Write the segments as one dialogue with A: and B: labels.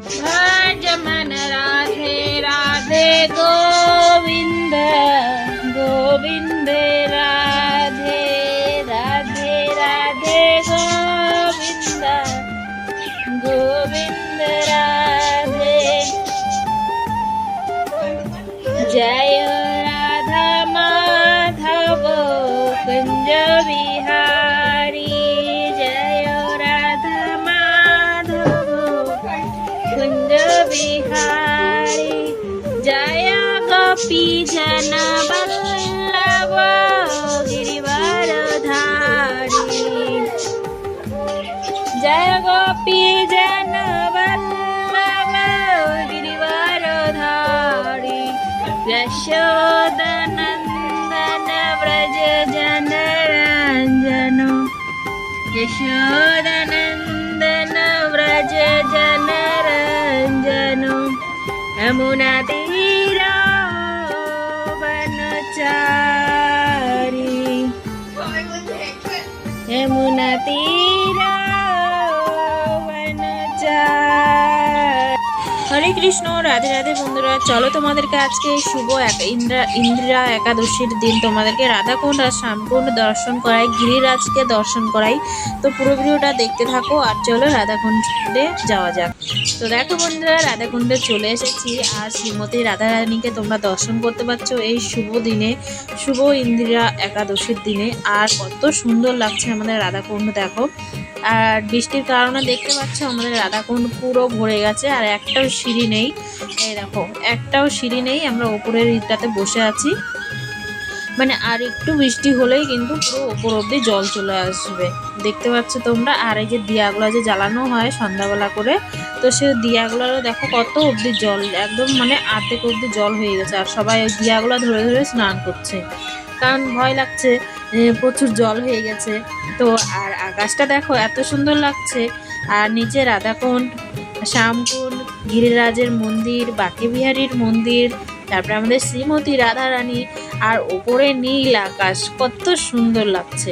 A: भज मन राधे राधे गोविंद गोविंद राधे राधे राधे गोविंद गोविंद राधे जय यशोदनन्दन व्रज जन रञ्जन यशोदनन्दन व्रज जन रञ्जन यमुना तीरा वनचारी यमुना तीरा কৃষ্ণ, রাধে রাধে বন্ধুরা। চলো তোমাদেরকে আজকে শুভ ইন্দ্রা, ইন্দিরা একাদশীর দিন তোমাদেরকে রাধাকুণ্ড আর শ্যামকুণ্ড দর্শন করাই, গিরিরাজকে দর্শন করাই। তো পুরো ভিডিওটা দেখতে থাকো আর চলো রাধাকুণ্ডে যাওয়া যাক। তো দেখো বন্ধুরা, রাধাকুণ্ডে চলে এসেছি আর শ্রীমতী রাধারানীকে তোমরা দর্শন করতে পারছ এই শুভ দিনে, শুভ ইন্দিরা একাদশীর দিনে। আর কত সুন্দর লাগছে আমাদের রাধাকুণ্ড, দেখো। আর বৃষ্টির কারণে দেখতে পাচ্ছ আমাদের রাধাকুণ্ড পুরো ভরে গেছে, আর একটাও সিঁড়ি নেই। এই দেখো, একটাও সিঁড়ি নেই, আমরা ওপরের ইটাতে বসে আছি। মানে আর একটু বৃষ্টি হলেই কিন্তু পুরো ওপর অব্দি জল চলে আসবে। দেখতে পাচ্ছ তোমরা? আর এই যে দিয়াগুলো যে জ্বালানো হয় সন্ধ্যাবেলা করে, তো সে দিয়াগুলোরও দেখো কত অব্দি জল, একদম মানে আর্ধেক অব্দি জল হয়ে গেছে। আর সবাই ওই দিয়াগুলো ধরে ধরে স্নান করছে। কারণ ভয় লাগছে প্রচুর জল হয়ে গেছে। তো আর আকাশটা দেখো এত সুন্দর লাগছে। আর নিচে রাধাকুণ্ড, শ্যামকুণ্ড, গিরিরাজের মন্দির বাকি বিহারীর মন্দির, তারপরে আমাদের শ্রীমতী রাধারানী, আর ওপরে নীল আকাশ, কত সুন্দর লাগছে।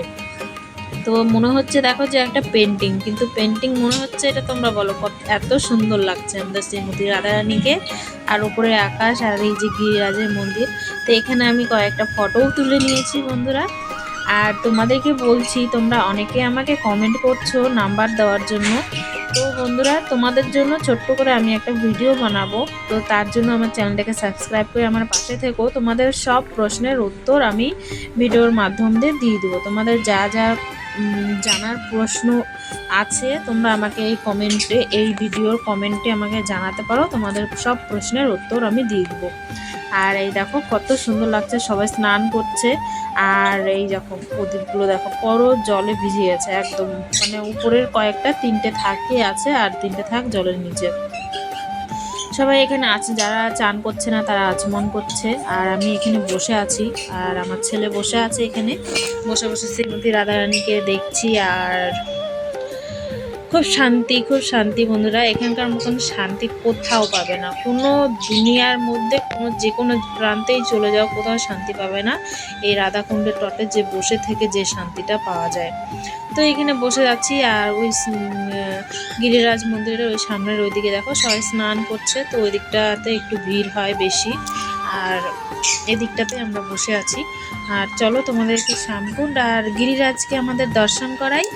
A: তো মনে হচ্ছে দেখো যে একটা পেন্টিং কিন্তু পেন্টিং মনে হচ্ছে এটা তোমরা বলো, কত এত সুন্দর লাগছে আমাদের শ্রীমতী রাধারানীকে। আর ওপরে আকাশ আর এই যে গিরিরাজের মন্দির। তো এখানে আমি কয়েকটা ফটোও তুলে নিয়েছি বন্ধুরা। আর তোমাদেরকে বলছি, তোমরা অনেকে আমাকে কমেন্ট করছ নাম্বার দেওয়ার জন্য। তো বন্ধুরা, তোমাদের জন্য ছোট্ট করে আমি একটা ভিডিও বানাবো। তো তার জন্য আমার চ্যানেলটাকে সাবস্ক্রাইব করে আমার পাশে থেকো। তোমাদের সব প্রশ্নের উত্তর আমি ভিডিওর মাধ্যম দিয়ে দিয়ে দেবো। তোমাদের যা যা জানার প্রশ্ন আছে, তোমরা আমাকে এই কমেন্টে এই ভিডিওর কমেন্টে আমাকে জানাতে পারো, তোমাদের সব প্রশ্নের উত্তর আমি দিয়ে দেবো। আর এই দেখো, কত সুন্দর লাগছে, সবাই স্নান করছে, আর এই দেখো, প্রদীপগুলো দেখো বড় জলে ভিজে গেছে একদম মানে উপরের কয়েকটা, তিনটে থাকে আছে, আর তিনটে থাক জলের নিচে। সবাই এখানে আছে, যারা চান করছে না তারা আচমন করছে। আর আমি এখানে বসে আছি, আর আমার ছেলে বসে আছে এখানে। বসে বসে শ্রীমতী রাধারানীকে দেখছি, আর খুব শান্তি খুব শান্তি বন্ধুরা। এখানকার মতন শান্তি কোথাও পাবে না। কোনো দুনিয়ার মধ্যে, কোনো যে কোনো প্রান্তেই চলে যাও, কোথাও শান্তি পাবে না। এই রাধাকুণ্ডের তটে যে বসে থেকে যে শান্তিটা পাওয়া যায়। তো এখানে বসে যাচ্ছি, আর ওই গিরিরাজ মন্দিরের ওই সামনের ওইদিকে দেখো, সবাই স্নান করছে। তো ওই দিকটাতে একটু ভিড় হয় বেশি, আর এদিকটাতে আমরা বসে আছি। আর চলো তোমাদেরকে শ্যামকুণ্ড আর গিরিরাজকে আমাদের দর্শন করাই।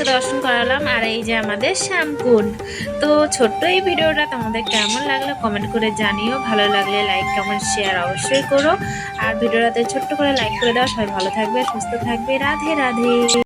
A: গিরিরাজকে দর্শন করালাম আর এই যে আমাদের শ্যামকুণ্ড। তো ছোট্ট এই ভিডিওটা তোমাদের কেমন লাগল কমেন্ট করে জানিও। ভালো লাগলে লাইক, কমেন্ট, শেয়ার অবশ্যই করো। আর ভিডিওটাতে ছোট্ট করে লাইক করে দাও। সবাই ভালো থাকবে, সুস্থ থাকবে। রাধে রাধে।